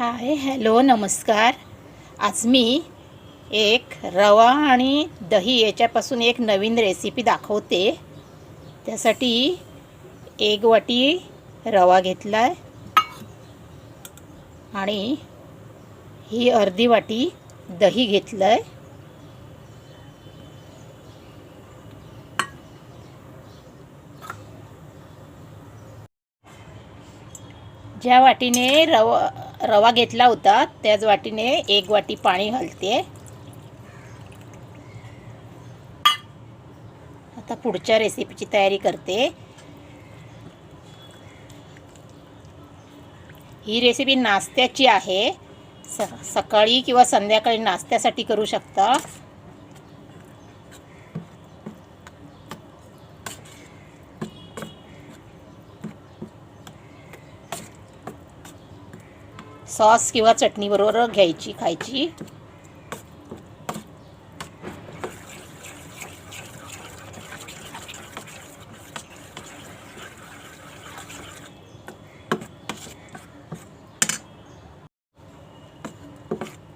Hi hello नमस्कार. आज मी एक रवा आणि दही याच्यापासून एक नवीन रेसिपी दाखवते. त्यासाठी एक वाटी रवा घेतला आहे आणि ही अर्धी वाटी दही घेतलं आहे ज्या वाटीने रवा रवा घेतला होता. त्याच वाटीने एक वाटी पाणी घालते. आता पुढच्या रेसिपीची तयारी करते. ही रेसिपी नाश्त्याची आहे. स सकाळी किंवा संध्याकाळी नाश्त्यासाठी करू शकता. सॉस किंवा चटणीबरोबर घ्यायची खायची.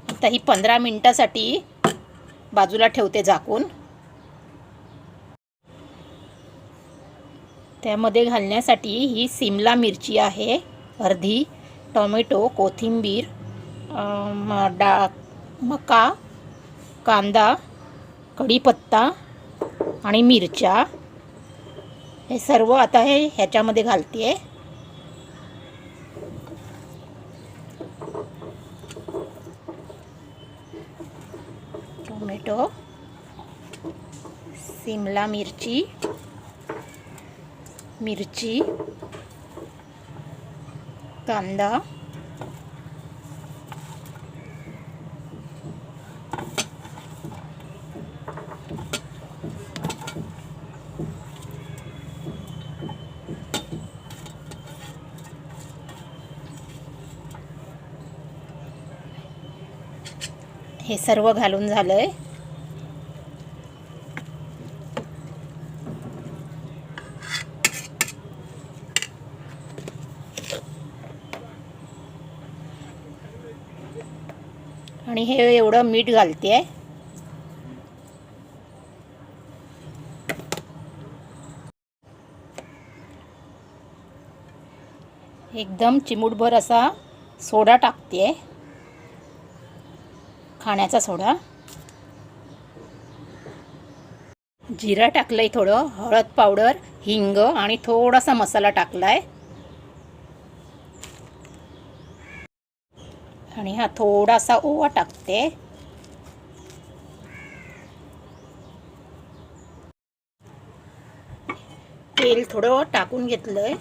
आता ही पंधरा मिनटासाठी बाजूला ठेवते झाकून. त्यामध्ये घालण्यासाठी ही सिमला मिरची आहे अर्धी. टोमॅटो कोथिंबीर म डा मका कांदा कढीपत्ता आणि मिरच्या. हे सर्व आता हे ह्याच्यामध्ये घालते आहे टोमॅटो सिमला मिरची मिरची कांदा. हे सर्व घालून झालं आहे आणि हे एवढं मीठ घालते आहे एकदम चिमूटभर असा सोडा टाकते आहे खाण्याचा सोडा. जिरा टाकलंय थोडं हळद पावडर हिंग आणि थोडासा मसाला टाकला आहे आणि हा थोडासा ओवा टाकते. तेल थोडं टाकून घेतलंय.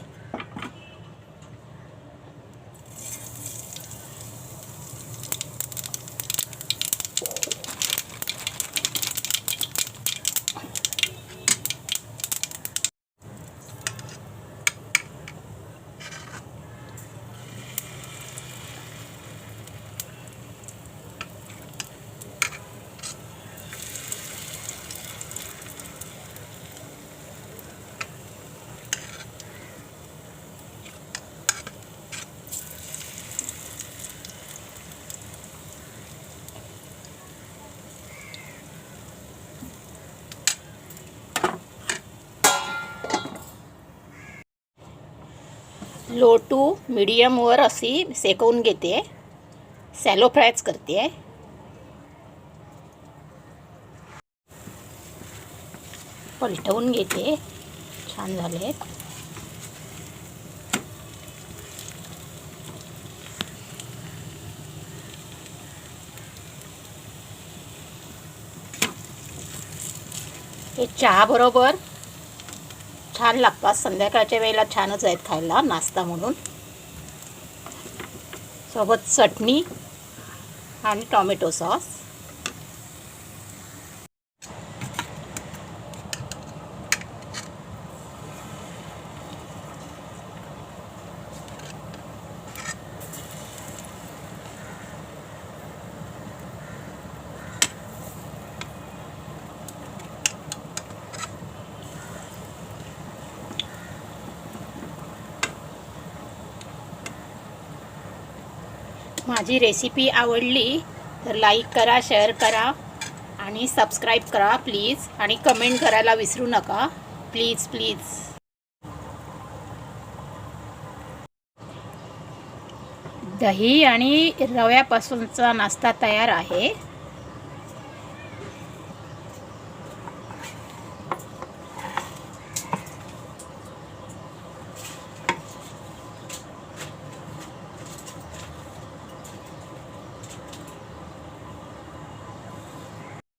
लो टू मिडियमवर अशी सेकवून घेते. सॅलो फ्रायच करते. पलटवून घेते. छान झाले. हे चहाबरोबर छान लागतात. संध्याकाळच्या वेळेला छानच आहेत खायला नाश्ता म्हणून. सोबत चटणी आणि टॉमॅटो सॉस. माझी रेसिपी आवडली तर लाईक करा शेअर करा आणि सबस्क्राईब करा प्लीज आणि कमेंट करायला विसरू नका. प्लीज प्लीज दही आणि रव्यापासूनचा नाश्ता तयार आहे.